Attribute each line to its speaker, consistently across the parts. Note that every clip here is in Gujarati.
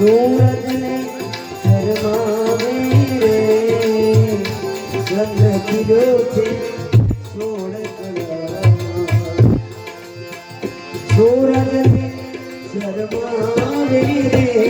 Speaker 1: સૂરજને શરમાવે રે ચંદ્ર કીધો છે. સૂરજને શરમાવે રે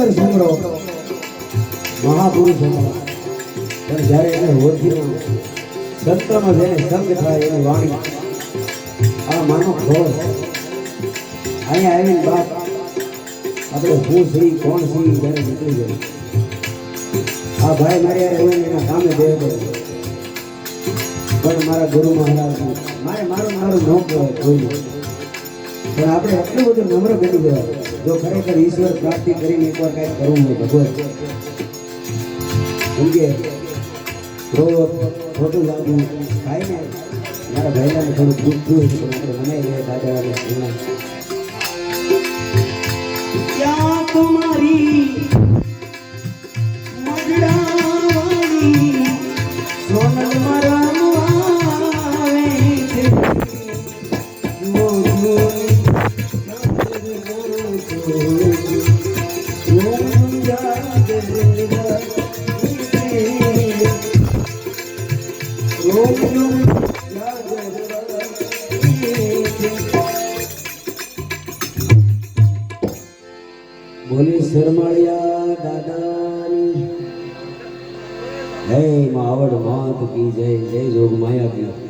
Speaker 1: સિકંદર સંગ્રહ મહાપુરુષ. હતા પણ જ્યારે એને હોશીમાં સંતમાં જેને સંગ થાય એની વાણી. આ માનો ખોળ અહીંયા આવીને બાપ આપણે હું શ્રી કોણ શ્રી જ્યારે નીકળી ગયો. આ ભાઈ મારે એના સામે બે પણ મારા ગુરુ મહારાજ, મારે મારું મારું ન કહેવાય કોઈ પણ આપણે એટલું બધું નમ્ર બની ગયા જો ખરેખર ઈશ્વર પ્રાપ્તિ કરીને એકવાર કાંઈક કરવું હોય ભગવત સમજે ખોટું લાગવું. થાય ને મારા ભાઈલાને થોડું દુઃખ થયું પણ આપણે મનાઈ ગયા દાદાને બોલી શરમાળિયા દાદાની જય માવડ માત કી જય જય જોગ માયા કી